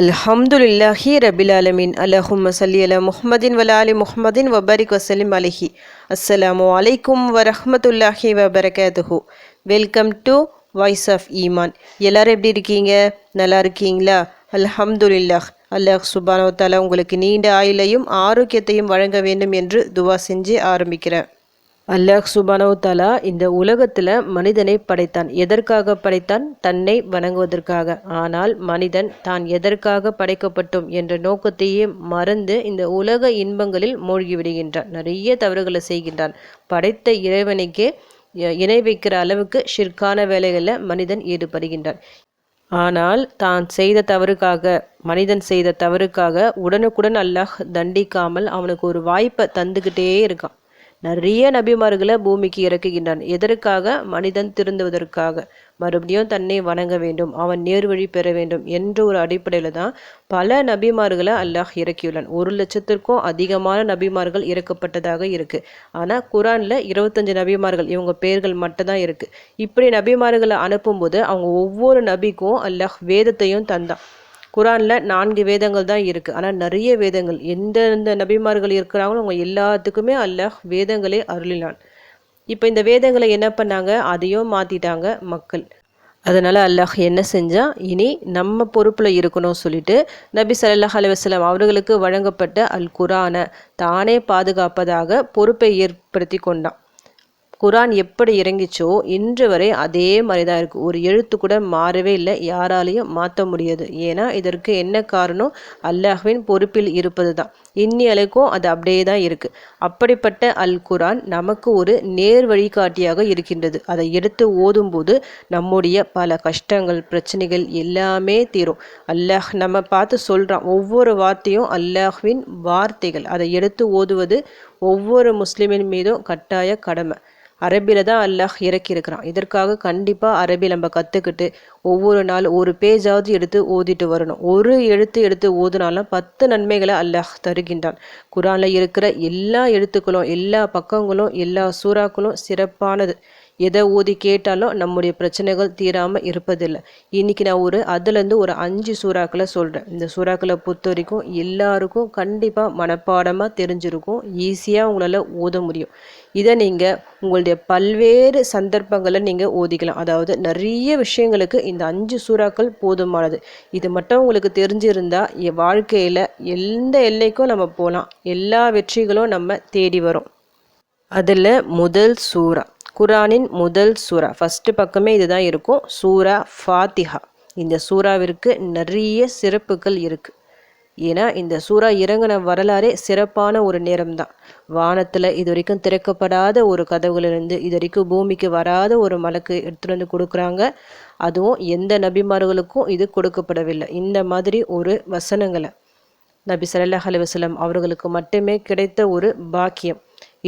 அல்ஹம்துலில்லாஹி ரபில் அலமின் அலஹும் சல்லி அல முஹமதின் வல அலி முஹம்மதின் வபாரிக் வசலிம் அலிஹி. அஸ்ஸலாமு அலைக்கும் வரஹமத்துல்லாஹி வபரகாத்துஹு. வெல்கம் டு வாய்ஸ் ஆஃப் ஈமான். எல்லாரும் எப்படி இருக்கீங்க? நல்லா இருக்கீங்களா? அல்ஹம்துலில்லாஹ். அல்லாஹ் சுபானோ தாலா உங்களுக்கு நீண்ட ஆயுளையும் ஆரோக்கியத்தையும் வழங்க வேண்டும் என்று துவா செஞ்சு ஆரம்பிக்கிறேன். அல்லாஹ் சுபானோ தாலா இந்த உலகத்தில் மனிதனை படைத்தான். எதற்காக படைத்தான்? தன்னை வணங்குவதற்காக. ஆனால் மனிதன் தான் எதற்காக படைக்கப்பட்டோம் என்ற நோக்கத்தையே மறந்து இந்த உலக இன்பங்களில் மூழ்கி விடுகின்றான் நிறைய தவறுகளை செய்கின்றான். படைத்த இறைவனுக்கே இணை வைக்கிற அளவுக்கு ஷிற்கான வேலைகளில் மனிதன் ஈடுபடுகின்றான். ஆனால் தான் செய்த தவறுக்காக மனிதன் செய்த தவறுக்காக உடனுக்குடன் அல்லாஹ் தண்டிக்காமல் அவனுக்கு ஒரு வாய்ப்பை தந்துக்கிட்டே இருக்கான். நிறைய நபிமார்களை பூமிக்கு இறக்குகின்றான். எதற்காக? மனிதன் திருந்துவதற்காக. மறுபடியும் தன்னை வணங்க வேண்டும். அவன் நேர்வழி பெற வேண்டும் என்ற ஒரு அடிப்படையில் தான் பல நபிமார்களை அல்லாஹ் இறக்கியுள்ளான். ஒரு லட்சத்திற்கும் அதிகமான நபிமார்கள் இறக்கப்பட்டதாக இருக்கு. ஆனால் குரானில் இருபத்தஞ்சு நபிமார்கள் இவங்க பெயர்கள் மட்டும்தான் இருக்கு. இப்படி நபிமார்களை அனுப்பும்போது அவங்க ஒவ்வொரு நபிக்கும் அல்லாஹ் வேதத்தையும் தந்தான். குரானில் நான்கு வேதங்கள் தான் இருக்குது ஆனால் நிறைய வேதங்கள் எந்தெந்த நபிமார்கள் இருக்கிறாங்களோ அவங்க எல்லாத்துக்குமே அல்லாஹ் வேதங்களே அருளினான். இப்போ இந்த வேதங்களை என்ன பண்ணாங்க? அதையும் மாற்றிட்டாங்க மக்கள். அதனால் அல்லாஹ் என்ன செஞ்சால் இனி நம்ம பொறுப்பில் இருக்கணும்னு சொல்லிட்டு நபி சல்லாஹ் அலைஹி அவர்களுக்கு வழங்கப்பட்ட அல் குரானை தானே பாதுகாப்பதாக பொறுப்பை ஏற்படுத்தி கொண்டான். குரான் எப்படி இறங்கிச்சோ இன்று வரை அதே மாதிரி தான் இருக்குது ஒரு எழுத்து கூட மாறவே இல்லை. யாராலையும் மாற்ற முடியாது. ஏன்னா இதற்கு என்ன காரணம்? அல்லாஹ்வின் பொறுப்பில் இருப்பது தான் இன்னி அளவுக்கும் அது அப்படியே தான் இருக்குது அப்படிப்பட்ட அல் குரான் நமக்கு ஒரு நேர் வழிகாட்டியாக இருக்கின்றது. அதை எடுத்து ஓதும்போது நம்முடைய பல கஷ்டங்கள் பிரச்சனைகள் எல்லாமே தீரும். அல்லாஹ் நம்ம பார்த்து சொல்கிறான் ஒவ்வொரு வார்த்தையும் அல்லாஹ்வின் வார்த்தைகள். அதை எடுத்து ஓதுவது ஒவ்வொரு முஸ்லிமின் மீதும் கட்டாய கடமை. அரபியில் தான் அல்லாஹ் இறக்கியிருக்கிறான். இதற்காக கண்டிப்பாக அரபி நம்ம கற்றுக்கிட்டு ஒவ்வொரு நாள் ஒரு பேஜாவது எடுத்து ஓதிட்டு வரணும். ஒரு எழுத்து எடுத்து ஓதுனாலும் பத்து நன்மைகளை அல்லாஹ் தருகின்றான். குரானில் இருக்கிற எல்லா எழுத்துக்களும் எல்லா பக்கங்களும் எல்லா சூறாக்களும் சிறப்பானது. எதை ஓதி கேட்டாலும் நம்முடைய பிரச்சனைகள் தீராமல் இருப்பதில்லை. இன்னைக்கு நான் ஒரு அதுலேருந்து ஒரு அஞ்சு சூறாக்களை சொல்கிறேன் இந்த சூறாக்களை பொறுத்த வரைக்கும் எல்லாருக்கும் கண்டிப்பாக மனப்பாடமாக தெரிஞ்சிருக்கும். ஈஸியாக உங்களால் ஓத முடியும். இதை நீங்கள் உங்களுடைய பல்வேறு சந்தர்ப்பங்களை நீங்கள் ஓதிக்கலாம் அதாவது நிறைய விஷயங்களுக்கு இந்த அஞ்சு சூறாக்கள் போதுமானது. இது மட்டும் உங்களுக்கு தெரிஞ்சிருந்தால் என் வாழ்க்கையில் எந்த எல்லைக்கும் நம்ம போகலாம் எல்லா வெற்றிகளும் நம்ம தேடி வரும். அதில் முதல் சூறா. குரானின் முதல் சூரா ஃபஸ்ட்டு பக்கமே இதுதான் இருக்கும். சூரா ஃபாத்திஹா. இந்த சூறாவிற்கு நிறைய சிறப்புகள் இருக்குது ஏன்னா இந்த சூறா இறங்கின வரலாறே சிறப்பான ஒரு நேரம்தான். வானத்தில் இது வரைக்கும் திறக்கப்படாத ஒரு கதவுகளிலிருந்து இது வரைக்கும் பூமிக்கு வராத ஒரு மலக்கு எடுத்துகிட்டு வந்து கொடுக்குறாங்க. அதுவும் எந்த நபிமார்களுக்கும் இது கொடுக்கப்படவில்லை. இந்த மாதிரி ஒரு வசனங்களை நபி சல்லாஹ் அலைஹி அவர்களுக்கு மட்டுமே கிடைத்த ஒரு பாக்கியம்.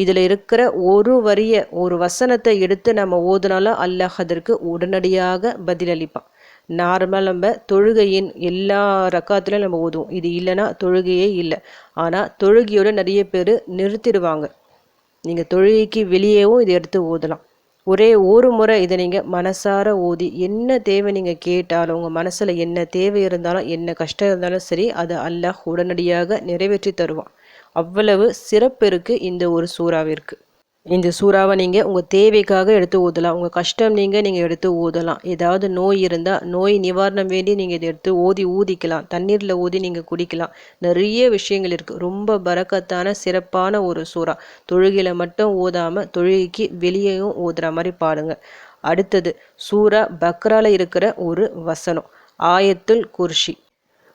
இதில் இருக்கிற ஒரு வரிய ஒரு வசனத்தை எடுத்து நம்ம ஓதுனாலும் அல்லாஹ் அதற்கு உடனடியாக பதிலளிப்பான். நார்மலாக நம்ம தொழுகையின் எல்லா ரக்காத்துலையும் நம்ம ஓதுவோம். இது இல்லைன்னா தொழுகையே இல்லை. ஆனால் தொழுகையோட நிறைய பேர் நிறுத்திடுவாங்க. நீங்கள் தொழுகைக்கு வெளியேவும் இதை எடுத்து ஓதலாம். ஒரே ஒரு முறை இதை நீங்கள் மனசார ஓதி என்ன தேவை நீங்கள் கேட்டாலும் உங்கள் மனசில் என்ன தேவை இருந்தாலும் என்ன கஷ்டம் இருந்தாலும் சரி அதை அல்லாஹ் உடனடியாக நிறைவேற்றி தருவான். அவ்வளவு சிறப்பு இருக்குது இந்த ஒரு சூறாவிற்கு இந்த சூறாவை நீங்கள் உங்கள் தேவைக்காக எடுத்து ஊதலாம். உங்கள் கஷ்டம் நீங்கள் நீங்கள் எடுத்து ஊதலாம். ஏதாவது நோய் இருந்தால் நோய் நிவாரணம் வேண்டி நீங்கள் இதை எடுத்து ஓதி ஊதிக்கலாம். தண்ணீரில் ஊதி நீங்கள் குடிக்கலாம். நிறைய விஷயங்கள் இருக்குது ரொம்ப பரக்கத்தான சிறப்பான ஒரு சூறா. தொழுகையில் மட்டும் ஊதாமல் தொழுகைக்கு வெளியேயும் ஊதுற மாதிரி பாடுங்க. அடுத்தது சூறா பக்ரால இருக்கிற ஒரு வசனம். ஆயத்துல் குர்ஷி.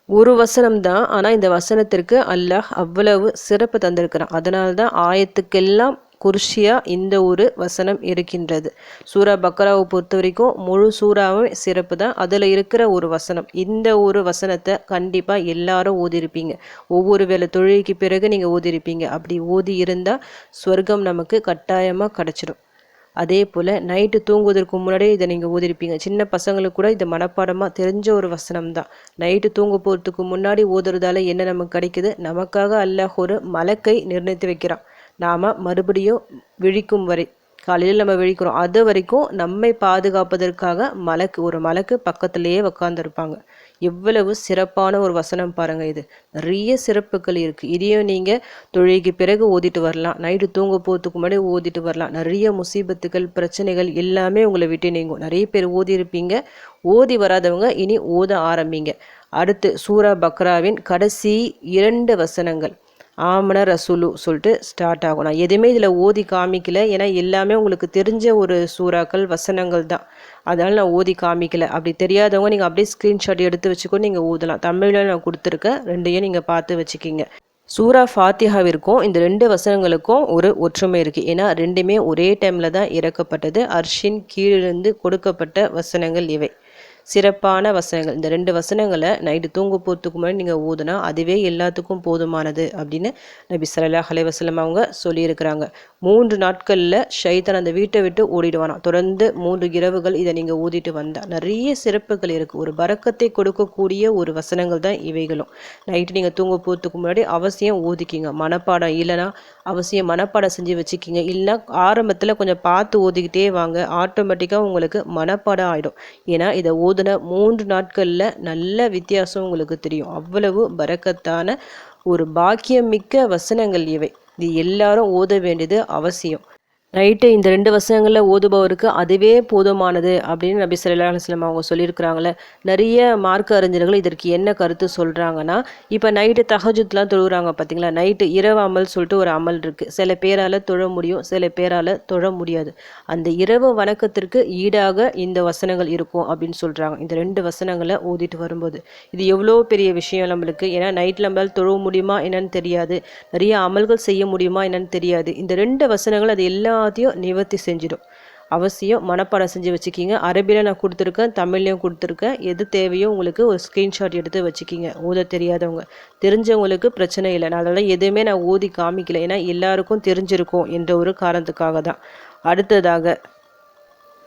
ஒரு வசனம் தான் ஆனால் இந்த வசனத்திற்கு அல்லாஹ் அவ்வளவு சிறப்பு தந்திருக்கிறான். அதனால தான் ஆயத்துக்கெல்லாம் குர்ஷியாக இந்த ஒரு வசனம் இருக்கின்றது. சூரா பக்ராவை பொறுத்த வரைக்கும் முழு சூறாவும் சிறப்பு தான் அதில் இருக்கிற ஒரு வசனம் இந்த ஒரு வசனத்தை கண்டிப்பாக எல்லாரும் ஓதிருப்பீங்க ஒவ்வொரு வேளை தொழிலுக்கு பிறகு நீங்கள் ஓதிருப்பீங்க அப்படி ஓதி இருந்தால் ஸ்வர்க்கம் நமக்கு கட்டாயமாக கிடச்சிடும் அதே போல் நைட்டு தூங்குவதற்கு முன்னாடியே இதை நீங்கள் ஓதிருப்பீங்க. சின்ன பசங்களுக்கு கூட இது மனப்பாடமாக தெரிஞ்ச ஒரு வசனம் தான் நைட்டு தூங்க போகிறதுக்கு முன்னாடி ஓதுறதால என்ன நமக்கு கிடைக்குது? நமக்காக அல்லாஹ் ஒரு மலக்கை நிர்ணயித்து வைக்கிறான். நாம் மறுபடியும் விழிக்கும் வரை காலையில் நம்ம விழிக்கிறோம். அது வரைக்கும் நம்மை பாதுகாப்பதற்காக மலக்கு ஒரு மலக்கு பக்கத்திலேயே உட்காந்துருப்பாங்க எவ்வளவு சிறப்பான ஒரு வசனம் பாருங்கள் இது. நிறைய சிறப்புகள் இருக்குது இதையும் நீங்கள் தொழுகைக்கு பிறகு ஓதிட்டு வரலாம். நைட்டு தூங்க போகிறதுக்கு முன்னாடி ஓதிட்டு வரலாம். நிறைய முசீபத்துகள் பிரச்சனைகள் எல்லாமே உங்களை விட்டு நீங்கும். நிறைய பேர் ஓதி இருப்பீங்க. ஓதி வராதவங்க இனி ஓத ஆரம்பிங்க. அடுத்து சூரா பக்ராவின் கடைசி இரண்டு வசனங்கள். ஆமன ரசூலு சொல்லிட்டு ஸ்டார்ட் ஆகும். நான் எதுவுமே இதில் ஓதி காமிக்கல. ஏன்னா எல்லாமே உங்களுக்கு தெரிஞ்ச ஒரு சூறாக்கள் வசனங்கள் தான். அதனால் நான் ஓதி காமிக்கல. அப்படி தெரியாதவங்க நீங்கள் அப்படியே ஸ்க்ரீன்ஷாட் எடுத்து வச்சுக்கோ நீங்கள் ஊதலாம் தமிழில் நான் கொடுத்துருக்கேன் ரெண்டையும் நீங்கள் பார்த்து வச்சுக்கிங்க. சூரா ஃபாத்தியாவிற்கும் இந்த ரெண்டு வசனங்களுக்கும் ஒரு ஒற்றுமை இருக்குது ஏன்னா ரெண்டுமே ஒரே டைமில் தான் இறக்கப்பட்டது. அர்ஷின் கீழிருந்து கொடுக்கப்பட்ட வசனங்கள் இவை. சிறப்பான வசனங்கள். இந்த ரெண்டு வசனங்களை நைட்டு தூங்க போகிறதுக்கு முன்னாடி நீங்கள் ஊதுனா அதுவே எல்லாத்துக்கும் போதுமானது அப்படின்னு நபி சல்லாஹ் அலைவசலம் அவங்க சொல்லியிருக்கிறாங்க. மூன்று நாட்களில் ஷைதான் அந்த வீட்டை விட்டு ஓடிடுவானா தொடர்ந்து மூன்று இரவுகள் இதை நீங்கள் ஊதிட்டு வந்தால் நிறைய சிறப்புகள் இருக்குது ஒரு பறக்கத்தை கொடுக்கக்கூடிய ஒரு வசனங்கள் தான் இவைகளும். நைட்டு நீங்கள் தூங்க போகிறதுக்கு முன்னாடி அவசியம் ஊதிக்கிங்க மனப்பாடம் இல்லைனா அவசியம் மனப்பாடம் செஞ்சு வச்சுக்கிங்க. இல்லைனா ஆரம்பத்தில் கொஞ்சம் பார்த்து ஓதிக்கிட்டே வாங்க. ஆட்டோமேட்டிக்காக உங்களுக்கு மனப்பாடம் ஆகிடும் ஏன்னா இதை ஓ ஓதுன மூன்று நாட்களில் நல்ல வித்தியாசம் உங்களுக்கு தெரியும். அவ்வளவு பறக்கத்தான ஒரு பாக்கியம் மிக்க வசனங்கள் இவை. இது எல்லாரும் ஓத வேண்டியது அவசியம். நைட்டு இந்த ரெண்டு வசனங்களில் ஓதுபவருக்கு அதுவே போதுமானது அப்படின்னு நபி சொல்லா அலுவலம் அவங்க சொல்லியிருக்கிறாங்களே நிறைய மார்க்க அறிஞர்கள் இதற்கு என்ன கருத்து சொல்கிறாங்கன்னா இப்போ நைட்டு தகஜுத்லாம் தொழுகிறாங்க பார்த்தீங்களா நைட்டு இரவு அமல் சொல்லிட்டு ஒரு அமல் இருக்குது சில பேரால் தொழ முடியும் சில பேரால் தொழ முடியாது. அந்த இரவு வணக்கத்திற்கு ஈடாக இந்த வசனங்கள் இருக்கும் அப்படின்னு சொல்கிறாங்க இந்த ரெண்டு வசனங்களை ஓதிட்டு வரும்போது. இது எவ்வளோ பெரிய விஷயம் நம்மளுக்கு? ஏன்னா நைட்டில் நம்மளால் தொழ முடியுமா என்னன்னு தெரியாது. நிறைய அமல்கள் செய்ய முடியுமா என்னன்னு தெரியாது. இந்த ரெண்டு வசனங்கள் அது எல்லா எல்லாத்தையும் நிவர்த்தி செஞ்சிடும். அவசியம் மனப்பாடம் செஞ்சு வச்சுக்கிங்க. அரபியில் நான் கொடுத்துருக்கேன் தமிழ்லையும் கொடுத்துருக்கேன். எது தேவையோ உங்களுக்கு ஒரு ஸ்க்ரீன்ஷாட் எடுத்து வச்சுக்கிங்க. ஓத தெரியாதவங்க. தெரிஞ்சவங்களுக்கு பிரச்சனை இல்லை. நான் அதெல்லாம் எதுவுமே நான் ஓதி காமிக்கல. ஏன்னா எல்லாருக்கும் தெரிஞ்சிருக்கும் என்ற ஒரு காரணத்துக்காக தான். அடுத்ததாக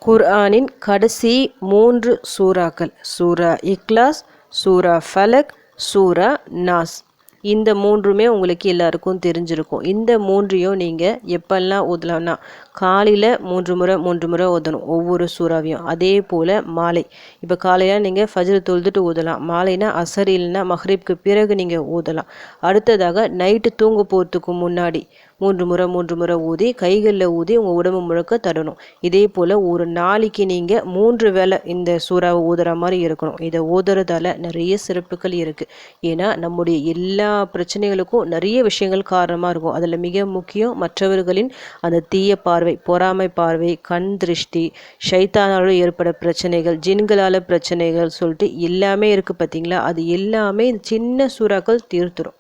குர்ஆனின் கடைசி மூன்று சூறாக்கள். சூரா இக்லாஸ் சூரா ஃபலக் சூரா நாஸ். இந்த மூன்றுமே உங்களுக்கு எல்லாருக்கும் தெரிஞ்சிருக்கும். இந்த மூன்றையும் நீங்கள் எப்பெல்லாம் ஓதலாம்னா காலையில் மூன்று முறை மூன்று முறை ஓதணும் ஒவ்வொரு சூறாவையும். அதே போல் மாலை. இப்போ காலையில் நீங்கள் ஃபஜர் தொழுதுட்டு ஊதலாம் மாலைனா அசர் இல்லைன்னா மஹ்ரீப்க்கு பிறகு நீங்கள் ஊதலாம் அடுத்ததாக நைட்டு தூங்க போகிறதுக்கு முன்னாடி மூன்று முறை மூன்று முறை ஊதி கைகளில் ஊதி உங்கள் உடம்பு முழுக்க தடணும். இதே போல் ஒரு நாளைக்கு நீங்கள் மூன்று வேலை இந்த சூறாவை ஊதுற மாதிரி இருக்கணும். இதை ஊதுறதால நிறைய சிறப்புகள் இருக்குது ஏன்னா நம்முடைய எல்லா பிரச்சனைகளுக்கும் நிறைய விஷயங்கள் காரணமாக இருக்கும். அதில் மிக முக்கியம் மற்றவர்களின் அந்த தீய பார்வை பொறாமை பார்வை கண் திருஷ்டி ஷைத்தானால ஏற்பட பிரச்சனைகள் ஜின்களால் பிரச்சனைகள் சொல்லிட்டு எல்லாமே இருக்குது பார்த்தீங்களா அது எல்லாமே சின்ன சூறாக்கள் தீர்த்துரும்.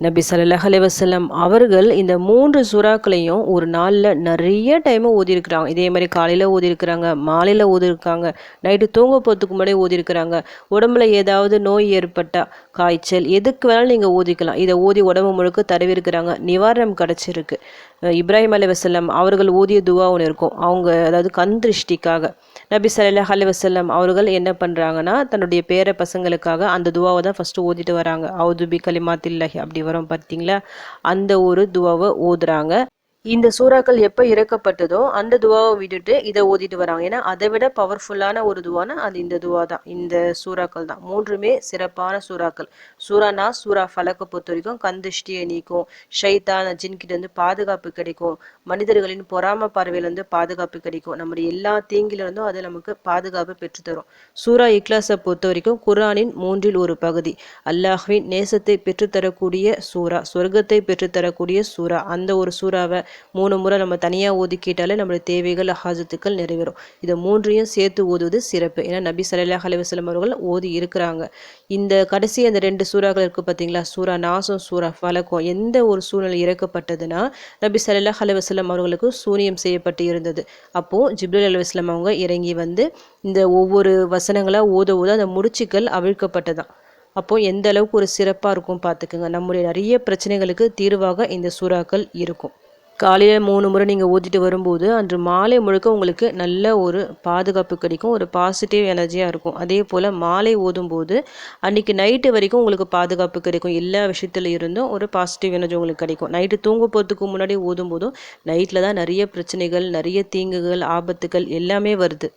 நபி சல்லாஹ் அலைவசல்லம் அவர்கள் இந்த மூன்று சுறாக்களையும் ஒரு நாளில் நிறைய டைமு ஓதியிருக்கிறாங்க. இதே மாதிரி காலையில் ஓதியிருக்கிறாங்க மாலையில் ஓதியிருக்காங்க நைட்டு தூங்க போகிறதுக்கு முன்னாடி ஓதியிருக்கிறாங்க. உடம்புல ஏதாவது நோய் ஏற்பட்டால் காய்ச்சல் எதுக்கு வேணாலும் நீங்கள் ஓதிக்கலாம். இதை ஓதி உடம்பு முழுக்க தடவிருக்கிறாங்க நிவாரணம் கிடச்சிருக்கு. இப்ராஹிம் அலி வசல்லம் அவர்கள் ஓதிய துவா ஒன்று இருக்கும். அவங்க அதாவது கண் திருஷ்டிக்காக. நபி சல்லாஹ் அலி வசல்லம் அவர்கள் என்ன பண்ணுறாங்கன்னா தன்னுடைய பேர பசங்களுக்காக அந்த துவாவை தான் ஃபஸ்ட்டு ஓதிட்டு வராங்க. அவுதுபி கலிமாத்தில்லாஹி அப்படி வரும் பார்த்தீங்களா? அந்த ஒரு துவாவை ஓதுறாங்க. இந்த சூறாக்கள் எப்போ இறக்கப்பட்டதோ அந்த துவாவை விட்டுட்டு இதை ஓதிட்டு வராங்க. ஏன்னா அதை விட பவர்ஃபுல்லான ஒரு துவானா அது இந்த துவா தான். இந்த சூறாக்கள் தான். மூன்றுமே சிறப்பான சூறாக்கள். சூறானா சூறா ஃபலக்கை பொறுத்த வரைக்கும் கந்திஷ்டியை நீக்கும். ஷைத்தான ஜின்கிட்ட இருந்து பாதுகாப்பு கிடைக்கும். மனிதர்களின் பொறாம பார்வையிலேருந்து பாதுகாப்பு கிடைக்கும். நம்முடைய எல்லா தீங்கிலிருந்தும் அது நமக்கு பாதுகாப்பு பெற்றுத்தரும். சூரா இக்லாஸை பொறுத்த வரைக்கும் குரானின் மூன்றில் ஒரு பகுதி. அல்லாஹ்வின் நேசத்தை பெற்றுத்தரக்கூடிய சூறா சொர்க்கத்தை பெற்றுத்தரக்கூடிய சூறா. அந்த ஒரு சூறாவை மூணு முறை நம்ம தனியாக ஒதுக்கிட்டாலே நம்மளுடைய தேவைகள் ஹாஜத்துக்கள் நிறைவேறும். இதை மூன்றையும் சேர்த்து ஓதுவது சிறப்பு. ஏன்னா நபி சல்லாஹ் அலைவசலம் அவர்கள் ஓதி இருக்கிறாங்க. இந்த கடைசி அந்த ரெண்டு சூறாக்கள் இருக்குது பார்த்தீங்களா? சூறா நாசம் சூறா பழக்கம் எந்த ஒரு சூழ்நிலை இறக்கப்பட்டதுன்னா நபி சல்லாஹ் அலைவசலம் அவர்களுக்கு சூனியம் செய்யப்பட்டு இருந்தது. அப்போது ஜிப்ரல் அலுவலம் அவங்க இறங்கி வந்து இந்த ஒவ்வொரு வசனங்களாக ஓத ஓத அந்த முடிச்சுக்கள் அவிழ்க்கப்பட்டதான் அப்போது எந்த அளவுக்கு ஒரு சிறப்பாக இருக்கும் பார்த்துக்குங்க. நம்முடைய நிறைய பிரச்சனைகளுக்கு தீர்வாக இந்த சூறாக்கள் இருக்கும். காலையில் மூணு முறை நீங்கள் ஊற்றிட்டு வரும்போது அன்று மாலை முழுக்க உங்களுக்கு நல்ல ஒரு பாதுகாப்பு கிடைக்கும் ஒரு பாசிட்டிவ் எனர்ஜியாக இருக்கும். அதே போல் மாலை ஓதும்போது அன்றைக்கி நைட்டு வரைக்கும் உங்களுக்கு பாதுகாப்பு கிடைக்கும். எல்லா விஷயத்துல இருந்தும் ஒரு பாசிட்டிவ் எனர்ஜி உங்களுக்கு கிடைக்கும். நைட்டு தூங்க போகிறதுக்கு முன்னாடி ஓதும்போதும் நைட்டில் தான் நிறைய பிரச்சனைகள் நிறைய தீங்குகள் ஆபத்துகள் எல்லாமே வருது.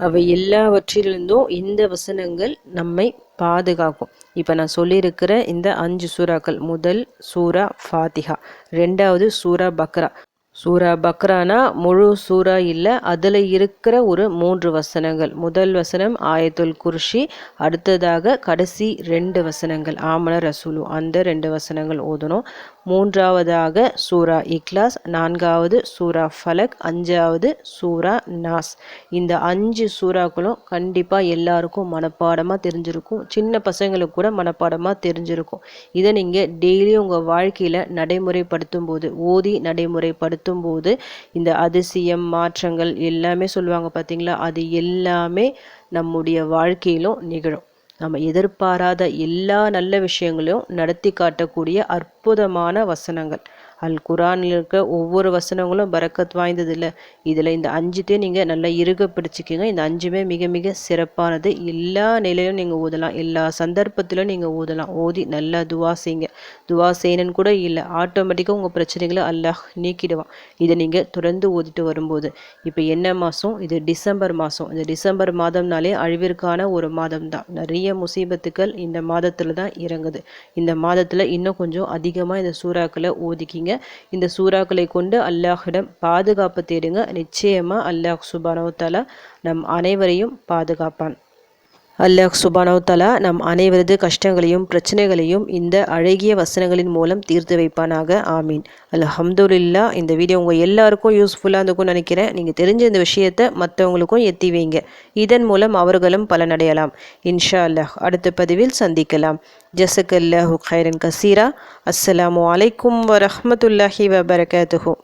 அவை எல்லாவற்றிலிருந்தும் இந்த வசனங்கள் நம்மை பாதுகாக்கும். இப்போ நான் சொல்லியிருக்கிற இந்த அஞ்சு சூறாக்கள் முதல் சூரா ஃபாத்திஹா ரெண்டாவது சூரா பக்ரா. சூரா பக்ரானா முழு சூரா இல்லை அதில் இருக்கிற ஒரு மூன்று வசனங்கள். முதல் வசனம் ஆயத்துல் குர்ஷி அடுத்ததாக கடைசி ரெண்டு வசனங்கள் ஆமன ரசூலு. அந்த ரெண்டு வசனங்கள் ஓதணும். மூன்றாவதாக சூரா இக்லாஸ் நான்காவது சூரா ஃபலக் அஞ்சாவது சூரா நாஸ். இந்த அஞ்சு சூறாக்களும் கண்டிப்பாக எல்லாருக்கும் மனப்பாடமாக தெரிஞ்சிருக்கும். சின்ன பசங்களுக்கு கூட மனப்பாடமாக தெரிஞ்சிருக்கும். இதை நீங்கள் டெய்லியும் உங்கள் வாழ்க்கையில் நடைமுறைப்படுத்தும் போது ஓதி நடைமுறைப்படுத்தும் போது இந்த அதிசயம் மாற்றங்கள் எல்லாமே சொல்லுவாங்க பார்த்தீங்களா அது எல்லாமே நம்முடைய வாழ்க்கையிலும் நிகழும். நம்ம எதிர்பாராத எல்லா நல்ல விஷயங்களையும் நடத்தி காட்டக்கூடிய அற்புதமான வசனங்கள். அல் குரானில் இருக்க ஒவ்வொரு வசனங்களும் பரக்கத் வாய்ந்தது இல்லை இதில் இந்த அஞ்சுத்தையும் நீங்கள் நல்லா இறுக பிடிச்சிக்கிங்க. இந்த அஞ்சுமே மிக மிக சிறப்பானது. எல்லா நிலையிலும் நீங்கள் ஊதலாம். எல்லா சந்தர்ப்பத்திலும் நீங்கள் ஊதலாம். ஓதி நல்லா துவா செய்யுங்க. துவா செய்யணும்னு கூட இல்லை. ஆட்டோமேட்டிக்காக உங்கள் பிரச்சனைகளை அல்லாஹ் நீக்கிடுவான். இதை நீங்கள் தொடர்ந்து ஓதிட்டு வரும்போது. இப்போ என்ன மாதம் இது டிசம்பர் மாதம் இந்த டிசம்பர் மாதம்னாலே அழிவிற்கான ஒரு மாதம் தான் நிறைய முசீபத்துக்கள் இந்த மாதத்தில் தான் இறங்குது. இந்த மாதத்தில் இன்னும் கொஞ்சம் அதிகமாக இந்த சூறாக்களை ஓதிக்கிங்க. இந்த சூறாக்களை கொண்டு அல்லாஹிடம் பாதுகாப்பு தேடுங்க. நிச்சயமாக அல்லாஹ் சுபானவத்தாலா நம் அனைவரையும் பாதுகாப்பான். அல்லாஹ் சுபானவுத்தலா நம் அனைவரது கஷ்டங்களையும் பிரச்சனைகளையும் இந்த அழகிய வசனங்களின் மூலம் தீர்த்து வைப்பானாக. ஆமீன். அல்ஹம்துல்லா இந்த வீடியோ உங்கள் எல்லாருக்கும் யூஸ்ஃபுல்லாக இருந்துக்கும் நினைக்கிறேன். நீங்கள் தெரிஞ்ச இந்த விஷயத்தை மற்றவங்களுக்கும் எத்தி வைங்க. இதன் மூலம் அவர்களும் பலனடையலாம். இன்ஷா அல்லாஹ் அடுத்த பதிவில் சந்திக்கலாம். ஜசக் அல்லாஹு ஹைரன் கசீரா. அஸ்ஸலாமு அலைக்கும் வரஹமத்துல்லாஹி வபரகாத்துஹூ.